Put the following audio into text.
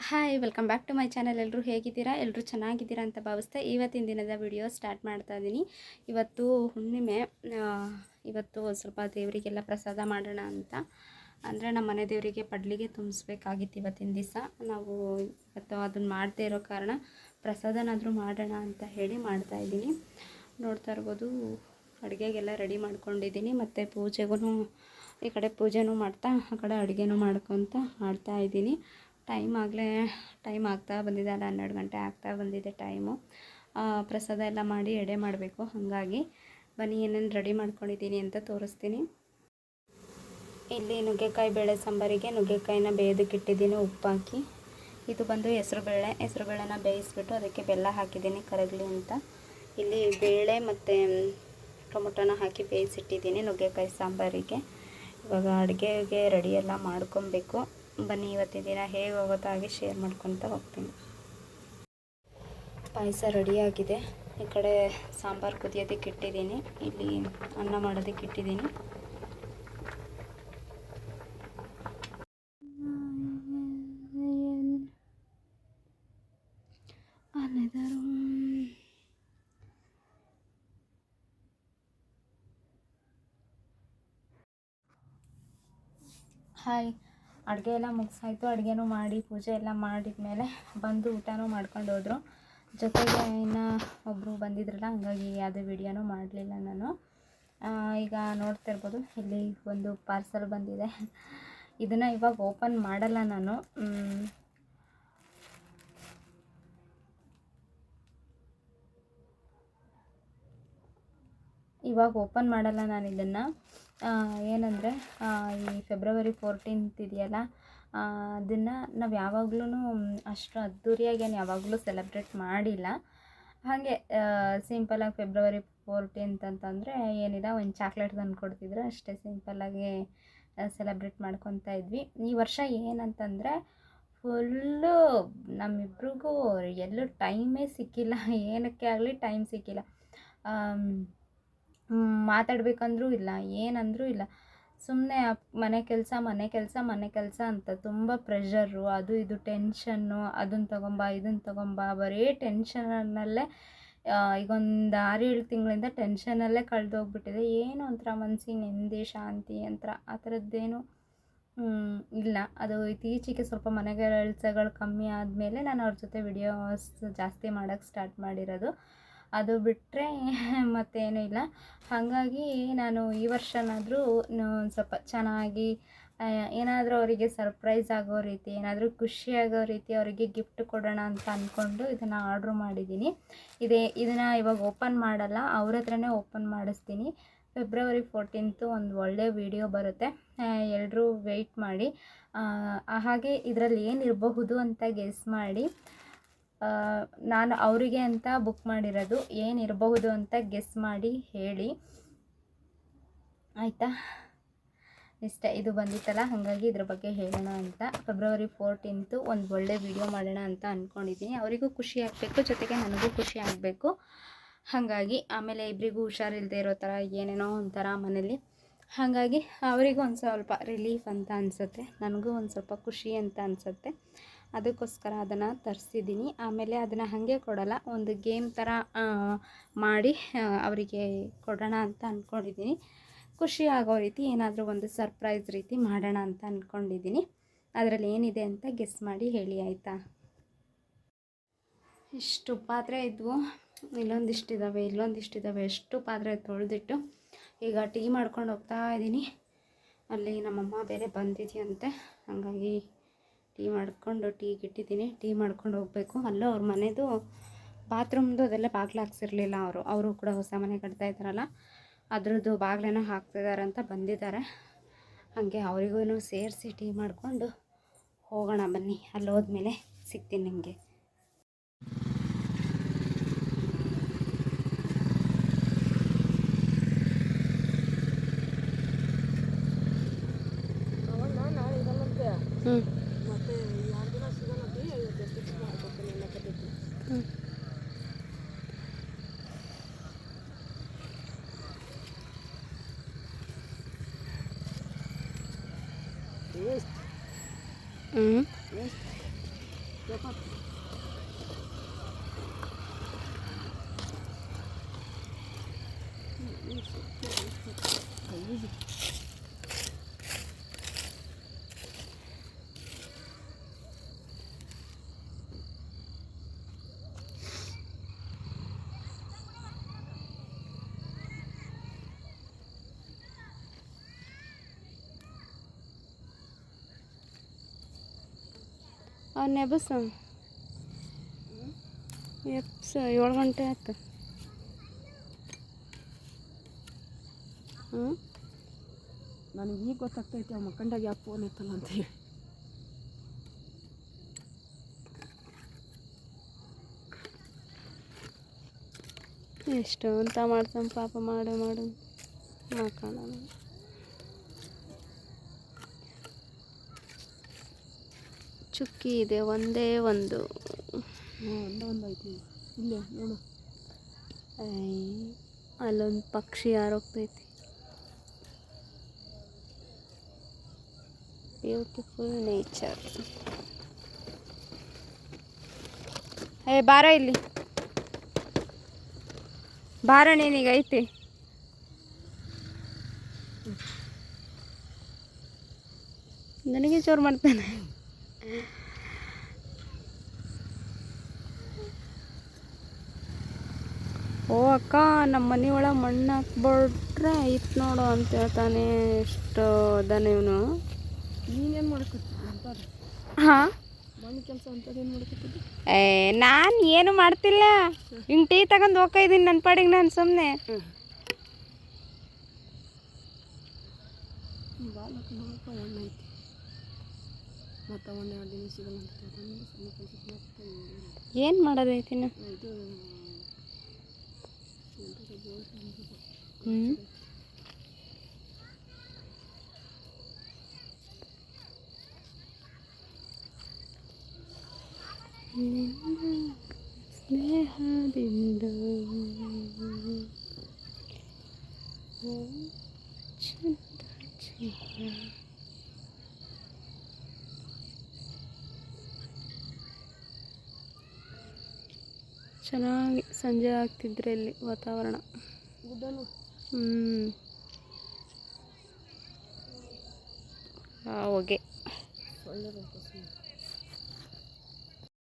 Hi welcome back to my channel ಎಲ್ಲರೂ ಹೇಗಿದ್ದೀರಾ? ಎಲ್ಲರೂ ಚೆನ್ನಾಗಿದ್ದೀರಾ ಅಂತ ಭಾವಿಸ್ತಾ ಇವತ್ತಿನ ದಿನದ ವಿಡಿಯೋ ಸ್ಟಾರ್ಟ್ ಮಾಡ್ತಾ ಇದ್ದೀನಿ ಇವತ್ತು ಹುಣ್ಣಿಮೆ ಇವತ್ತು ಸ್ವಲ್ಪ ದೇವರಿಗೆಲ್ಲ ಪ್ರಸಾದ ಮಾಡೋಣ ಅಂತ. ಅಂದರೆ ನಮ್ಮ ಮನೆ ದೇವರಿಗೆ ಪಡ್ಲಿಗೆ ತುಂಬಿಸ್ಬೇಕಾಗಿತ್ತು ಇವತ್ತಿನ ದಿವಸ. ನಾವು ಇವತ್ತು ಅದನ್ನು ಮಾಡದೇ ಇರೋ ಕಾರಣ ಪ್ರಸಾದನಾದರೂ ಮಾಡೋಣ ಅಂತ ಹೇಳಿ ಮಾಡ್ತಾ ಇದ್ದೀನಿ ನೋಡ್ತಾ ಇರ್ಬೋದು, ಅಡುಗೆಗೆಲ್ಲ ರೆಡಿ ಮಾಡ್ಕೊಂಡಿದ್ದೀನಿ ಮತ್ತು ಪೂಜೆಗೂ ಈ ಕಡೆ ಪೂಜೆನೂ ಮಾಡ್ತಾ, ಆ ಕಡೆ ಅಡುಗೆನೂ ಮಾಡ್ಕೊತ ಮಾಡ್ತಾ ಇದ್ದೀನಿ ಟೈಮ್ ಆಗಲೇ ಟೈಮ್ ಆಗ್ತಾ ಬಂದಿದೆ, ಅಲ್ಲ ಹನ್ನೆರಡು ಗಂಟೆ ಆಗ್ತಾ ಬಂದಿದೆ ಟೈಮು. ಪ್ರಸಾದ ಎಲ್ಲ ಮಾಡಿ ಎಡೆ ಮಾಡಬೇಕು, ಹಾಗಾಗಿ ಬನ್ನಿ, ಏನೇನು ರೆಡಿ ಮಾಡ್ಕೊಂಡಿದ್ದೀನಿ ಅಂತ ತೋರಿಸ್ತೀನಿ. ಇಲ್ಲಿ ನುಗ್ಗೆಕಾಯಿ ಬೇಳೆ ಸಾಂಬಾರಿಗೆ ನುಗ್ಗೆಕಾಯಿನ ಬೇಯೋದಕ್ಕಿಟ್ಟಿದ್ದೀನಿ ಹಾಕಿ ಇದು ಬಂದು ಹೆಸರುಬೇಳೆ, ಹೆಸ್ರುಬೇಳೆನ ಬೇಯಿಸ್ಬಿಟ್ಟು ಅದಕ್ಕೆ ಬೆಲ್ಲ ಹಾಕಿದ್ದೀನಿ, ಕರಗಲಿ ಅಂತ. ಇಲ್ಲಿ ಬೇಳೆ ಮತ್ತು ಟೊಮೊಟೊನ ಹಾಕಿ ಬೇಯಿಸಿಟ್ಟಿದ್ದೀನಿ, ನುಗ್ಗೆಕಾಯಿ ಸಾಂಬಾರಿಗೆ. ಇವಾಗ ಅಡುಗೆಗೆ ರೆಡಿ ಎಲ್ಲ ಮಾಡ್ಕೊಬೇಕು. ಬನ್ನಿ ಇವತ್ತಿನ ದಿನ ಹೇಗೆ ಹೋಗುತ್ತೋ ಹಾಗೆ ಶೇರ್ ಮಾಡ್ಕೊತ ಹೋಗ್ತೀನಿ. ಪಾಯಸ ರೆಡಿಯಾಗಿದೆ ಈ ಕಡೆ ಸಾಂಬಾರು ಕುದಿಯೋದಕ್ಕೆ ಇಟ್ಟಿದ್ದೀನಿ. ಇಲ್ಲಿ ಅನ್ನ ಮಾಡೋದಕ್ಕೆ ಇಟ್ಟಿದ್ದೀನಿ. ಹಾಯ್ ಅಡುಗೆ ಎಲ್ಲ ಮುಗಿಸಾಯ್ತು. ಅಡುಗೆನೂ ಮಾಡಿ, ಪೂಜೆ ಎಲ್ಲ ಮಾಡಿದ್ಮೇಲೆ ಬಂದು ಊಟನೂ ಮಾಡ್ಕೊಂಡು ಹೋದರು. ಜೊತೆಗೆ ಇನ್ನು ಒಬ್ಬರು ಬಂದಿದ್ರಲ್ಲ, ಹಂಗಾಗಿ ಯಾವುದೇ ವಿಡಿಯೋನೂ ಮಾಡಲಿಲ್ಲ ನಾನು. ಈಗ ನೋಡ್ತಾ ಇರ್ಬೋದು ಇಲ್ಲಿ ಒಂದು ಪಾರ್ಸಲ್ ಬಂದಿದೆ. ಇದನ್ನು ಇವಾಗ ಓಪನ್ ಮಾಡಲ್ಲ ನಾನು. ಇವಾಗ ಓಪನ್ ಮಾಡಲ್ಲ ನಾನು ಇದನ್ನು. ಏನಂದರೆ ಈ ಫೆಬ್ರವರಿ ಫೋರ್ಟೀನ್ತ್ ಇದೆಯಲ್ಲ ಅದನ್ನು ನಾವು ಯಾವಾಗ್ಲೂ ಅಷ್ಟು ಅದ್ಧೂರಿಯಾಗೇನು ಯಾವಾಗಲೂ ಸೆಲೆಬ್ರೇಟ್ ಮಾಡಿಲ್ಲ. ಹಾಗೆ ಸಿಂಪಲಾಗಿ ಫೆಬ್ರವರಿ ಫೋರ್ಟೀನ್ತ್ ಅಂತಂದರೆ ಏನಿಲ್ಲ, ಒಂದು ಚಾಕ್ಲೇಟ್ ತಂದು ಕೊಡ್ತಿದ್ರು, ಅಷ್ಟೇ ಸಿಂಪಲ್ಲಾಗಿ ಸೆಲೆಬ್ರೇಟ್ ಮಾಡ್ಕೊತಾ ಇದ್ವಿ. ಈ ವರ್ಷ ಏನಂತಂದರೆ ಫುಲ್ಲು ನಮ್ಮಿಬ್ರಿಗೂ ಎಲ್ಲೂ ಟೈಮೇ ಸಿಕ್ಕಿಲ್ಲ, ಏನಕ್ಕೆ ಆಗಲಿ ಟೈಮ್ ಸಿಕ್ಕಿಲ್ಲ. ಮಾತಾಡ್ಬೇಕಂದ್ರೂ ಇಲ್ಲ, ಏನಂದರೂ ಇಲ್ಲ. ಸುಮ್ಮನೆ ಮನೆ ಕೆಲಸ ಮನೆ ಕೆಲಸ ಮನೆ ಕೆಲಸ ಅಂತ ತುಂಬ ಪ್ರೆಷರು ಅದು ಇದು ಟೆನ್ಷನ್ನು ಅದನ್ನು ತಗೊಂಬ, ಇದನ್ನು ತಗೊಂಬ, ಬರೀ ಟೆನ್ಷನಲ್ಲೇ ಈಗ ಒಂದು ಆರು ಏಳು ತಿಂಗಳಿಂದ ಟೆನ್ಷನಲ್ಲೇ ಕಳೆದೋಗ್ಬಿಟ್ಟಿದೆ. ಏನು ಒಂಥರ ಮನ್ಸಿಗೆ ನೆಮ್ಮದಿ, ಶಾಂತಿ ಅಂತ ಆ ಥರದ್ದೇನು ಇಲ್ಲ. ಅದು ಇತ್ತೀಚೆಗೆ ಸ್ವಲ್ಪ ಮನೆ ಕೆಲಸಗಳು ಕಮ್ಮಿ ಆದಮೇಲೆ ನಾನು ಅವ್ರ ಜೊತೆ ವಿಡಿಯೋಸ್ ಜಾಸ್ತಿ ಮಾಡೋಕ್ಕೆ ಸ್ಟಾರ್ಟ್ ಮಾಡಿರೋದು. ಅದು ಬಿಟ್ಟರೆ ಮತ್ತೇನೂ ಇಲ್ಲ. ಹಾಗಾಗಿ ನಾನು ಈ ವರ್ಷನಾದರೂ ಸ್ವಲ್ಪ ಚೆನ್ನಾಗಿ ಏನಾದರೂ ಅವರಿಗೆ ಸರ್ಪ್ರೈಸ್ ಆಗೋ ರೀತಿ, ಏನಾದರೂ ಖುಷಿ ಆಗೋ ರೀತಿ ಅವರಿಗೆ ಗಿಫ್ಟ್ ಕೊಡೋಣ ಅಂತ ಅಂದ್ಕೊಂಡು ಇದನ್ನು ಆರ್ಡ್ರ್ ಮಾಡಿದ್ದೀನಿ. ಇದೇ, ಇದನ್ನು ಇವಾಗ ಓಪನ್ ಮಾಡಲ್ಲ, ಅವ್ರ ಹತ್ರನೇ ಓಪನ್ ಮಾಡಿಸ್ತೀನಿ. ಫೆಬ್ರವರಿ ಫೋರ್ಟೀನ್ತು ಒಂದು ಒಳ್ಳೆಯ ವಿಡಿಯೋ ಬರುತ್ತೆ. ಎಲ್ಲರೂ ವೆಯ್ಟ್ ಮಾಡಿ ಹಾಗೆ ಇದರಲ್ಲಿ ಏನಿರಬಹುದು ಅಂತ ಗೆಸ್ ಮಾಡಿ ನಾನು ಅವರಿಗೆ ಅಂತ ಬುಕ್ ಮಾಡಿರೋದು ಏನಿರಬಹುದು ಅಂತ ಗೆಸ್ ಮಾಡಿ ಹೇಳಿ. ಆಯಿತಾ? ಇಷ್ಟ ಇದು ಬಂದಿತ್ತಲ್ಲ, ಹಾಗಾಗಿ ಇದ್ರ ಬಗ್ಗೆ ಹೇಳೋಣ ಅಂತ. ಫೆಬ್ರವರಿ ಫೋರ್ಟೀನ್ತು ಒಂದು ಒಳ್ಳೆ ವಿಡಿಯೋ ಮಾಡೋಣ ಅಂತ ಅಂದ್ಕೊಂಡಿದ್ದೀನಿ ಅವರಿಗೂ ಖುಷಿ ಆಗಬೇಕು, ಜೊತೆಗೆ ನನಗೂ ಖುಷಿ ಆಗಬೇಕು. ಹಾಗಾಗಿ ಆಮೇಲೆ ಇಬ್ಬರಿಗೂ ಹುಷಾರಿಲ್ಲದೆ ಇರೋ ಥರ ಏನೇನೋ ಒಂಥರ ಮನೇಲಿ. ಹಾಗಾಗಿ ಅವರಿಗೂ ಒಂದು ಸ್ವಲ್ಪ ರಿಲೀಫ್ ಅಂತ ಅನಿಸುತ್ತೆ. ನನಗೂ ಒಂದು ಸ್ವಲ್ಪ ಖುಷಿ ಅಂತ ಅನಿಸುತ್ತೆ. ಅದಕ್ಕೋಸ್ಕರ ಅದನ್ನು ತರಿಸಿದ್ದೀನಿ ಆಮೇಲೆ ಅದನ್ನು ಹಾಗೆ ಕೊಡಲ್ಲ, ಒಂದು ಗೇಮ್ ಥರ ಮಾಡಿ ಅವರಿಗೆ ಕೊಡೋಣ ಅಂತ ಅಂದ್ಕೊಂಡಿದ್ದೀನಿ ಖುಷಿ ಆಗೋ ರೀತಿ ಏನಾದರೂ ಒಂದು ಸರ್ಪ್ರೈಸ್ ರೀತಿ ಮಾಡೋಣ ಅಂತ ಅಂದ್ಕೊಂಡಿದ್ದೀನಿ ಅದರಲ್ಲಿ ಏನಿದೆ ಅಂತ ಗೆಸ್ ಮಾಡಿ ಹೇಳಿ, ಆಯಿತಾ? ಇಷ್ಟು ಪಾತ್ರೆ ಇದ್ವು. ಇಲ್ಲೊಂದಿಷ್ಟಿದ್ದಾವೆ ಇಲ್ಲೊಂದಿಷ್ಟಿದ್ದಾವೆ ಎಷ್ಟು ಪಾತ್ರೆ ತೊಳೆದಿಟ್ಟು ಈಗ ಟೀ ಮಾಡ್ಕೊಂಡು ಹೋಗ್ತಾ ಇದ್ದೀನಿ ಅಲ್ಲಿ ನಮ್ಮಮ್ಮ ಬೇರೆ ಬಂದಿದೆಯಂತೆ. ಹಾಗಾಗಿ ಟೀ ಮಾಡಿಕೊಂಡು ಟೀಗೆ ಇಟ್ಟಿದ್ದೀನಿ ಟೀ ಮಾಡ್ಕೊಂಡು ಹೋಗಬೇಕು. ಅಲ್ಲೂ ಅವ್ರ ಮನೆಯದು ಬಾತ್ರೂಮ್ದು ಅದೆಲ್ಲ ಬಾಗಿಲು ಹಾಕ್ಸಿರ್ಲಿಲ್ಲ ಅವರು. ಅವರು ಕೂಡ ಹೊಸ ಮನೆ ಕಟ್ತಾ ಇದ್ದಾರಲ್ಲ, ಅದ್ರದ್ದು ಬಾಗಿಲೇನೋ ಹಾಕ್ತಿದ್ದಾರೆ ಅಂತ ಬಂದಿದ್ದಾರೆ. ಹಾಗೆ ಅವರಿಗೂ ಸೇರಿಸಿ ಟೀ ಮಾಡಿಕೊಂಡು ಹೋಗೋಣ ಬನ್ನಿ. ಅಲ್ಲಿ ಹೋದ್ಮೇಲೆ ಸಿಗ್ತೀನಿ ನಿಮಗೆ. ಹ್ಞೂ ಹ್ಞೂ ಅವ್ನ ಎಬ್ಬಸ ಎಬ್ಸ ಏಳು ಗಂಟೆ ಆಯ್ತು. ಹ್ಞೂ ನನಗೆ ಈಗ ಗೊತ್ತಾಗ್ತೈತಿ ಅವ ಮಕ್ಕಂಡಾಗ ಯಾವ ಫೋನ್ ಇತ್ತಲ್ಲ ಅಂತ ಹೇಳಿ. ಎಷ್ಟು ಅಂತ ಮಾಡ್ತಾನೆ ಪಾಪ ಮಾಡು ಮಾಡು. ಮಕ್ಕಳ ಚುಕ್ಕಿ ಇದೆ ಒಂದೇ ಒಂದು. ಅಲ್ಲೊಂದು ಪಕ್ಷಿ ಯಾರೋಗ್ತೈತಿ ಬ್ಯೂಟಿಫುಲ್ ನೇಚರ್ ಏ ಬಾರ ಇಲ್ಲಿ. ಬಾರ ನೀನೀಗ ಐತಿ. ನನಗೆ ಜೋರು ಮಾಡ್ತಾನೆ. ಓ ಅಕ್ಕ ನಮ್ಮ ಮನೆ ಒಳಗೆ ಮಣ್ಣು ಹಾಕ್ಬಿಟ್ರೆ ಇತ್ತು ನೋಡು ಅಂತ ಹೇಳ್ತಾನೆ ಎಷ್ಟು ಅದಾನೆ ಇವನು. ನೀನೇನು ಮಾಡಕತ್ತಿ ಅಂತ ಹಾಂ? ಮಣ್ಣು ಕೆಲಸ ಅಂತದೇನು ಮಾಡಕತ್ತಿದ್ದಿ ಏ ನಾನು ಏನು ಮಾಡ್ತಿಲ್ಲ. ಹಿಂಗೆ ಟೀ ತಗೊಂಡು ಹೋಗ್ತಾ ಇದ್ದೀನಿ ನನ್ನ ಪಾಡಿಗೆ ನಾನು ಸುಮ್ಮನೆ ಬಾಲ್ ಹಾಕೊಂಡು ಹೋಗಪ್ಪ ಎಣ್ಣೆ ಐತಿ ಮತ್ತು ಒಂದು ಎರಡು ದಿನ ಸಿಗಲ್ಲ ಅಂತ ಅದೊಂದು ಸಣ್ಣ ಕೆಲಸಕ್ಕೆ ಮತ್ತೆ ಏನು ಮಾಡೋದೈತಿ ನಾ ಇದು ಹ್ಞೂ ಸ್ನೇಹದಿಂದ ಚೆನ್ನಾಗಿ ಸಂಜೆ ಆಗ್ತಿದ್ರೆ ಇಲ್ಲಿ ವಾತಾವರಣ. ಹ್ಞೂ ಒಳ್ಳೆ